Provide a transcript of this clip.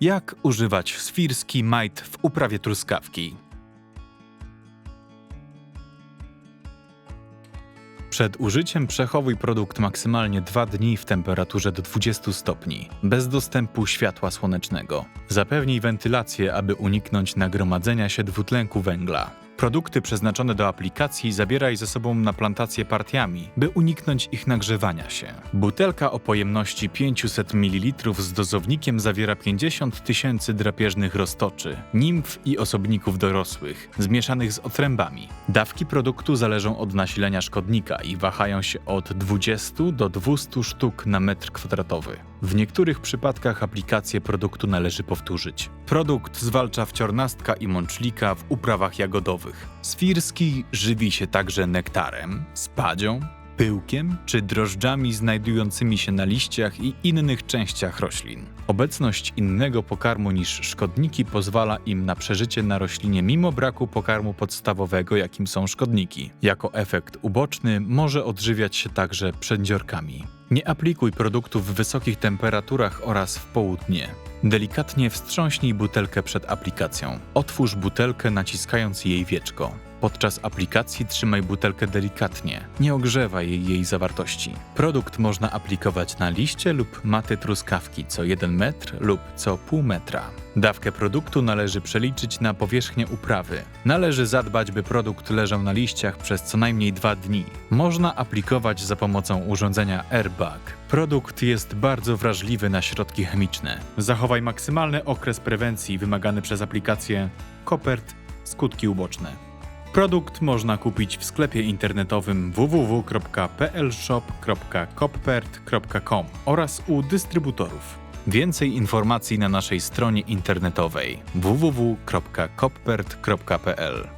Jak używać swirski majt w uprawie truskawki? Przed użyciem przechowuj produkt maksymalnie 2 dni w temperaturze do 20 stopni, bez dostępu światła słonecznego. Zapewnij wentylację, aby uniknąć nagromadzenia się dwutlenku węgla. Produkty przeznaczone do aplikacji zabieraj ze sobą na plantację partiami, by uniknąć ich nagrzewania się. Butelka o pojemności 500 ml z dozownikiem zawiera 50 tysięcy drapieżnych roztoczy, nimf i osobników dorosłych, zmieszanych z otrębami. Dawki produktu zależą od nasilenia szkodnika i wahają się od 20 do 200 sztuk na metr kwadratowy. W niektórych przypadkach aplikację produktu należy powtórzyć. Produkt zwalcza wciornastka i mączlika w uprawach jagodowych. Swirski żywi się także nektarem, spadzią, pyłkiem czy drożdżami znajdującymi się na liściach i innych częściach roślin. Obecność innego pokarmu niż szkodniki pozwala im na przeżycie na roślinie mimo braku pokarmu podstawowego, jakim są szkodniki. Jako efekt uboczny może odżywiać się także przedziorkami. Nie aplikuj produktów w wysokich temperaturach oraz w południe. Delikatnie wstrząśnij butelkę przed aplikacją. Otwórz butelkę naciskając jej wieczko. Podczas aplikacji trzymaj butelkę delikatnie, nie ogrzewaj jej, zawartości. Produkt można aplikować na liście lub maty truskawki co 1 metr lub co pół metra. Dawkę produktu należy przeliczyć na powierzchnię uprawy. Należy zadbać, by produkt leżał na liściach przez co najmniej 2 dni. Można aplikować za pomocą urządzenia Airbag. Produkt jest bardzo wrażliwy na środki chemiczne. Zachowaj maksymalny okres prewencji wymagany przez aplikację Kopert skutki uboczne. Produkt można kupić w sklepie internetowym www.plshop.coppert.com oraz u dystrybutorów. Więcej informacji na naszej stronie internetowej www.coppert.pl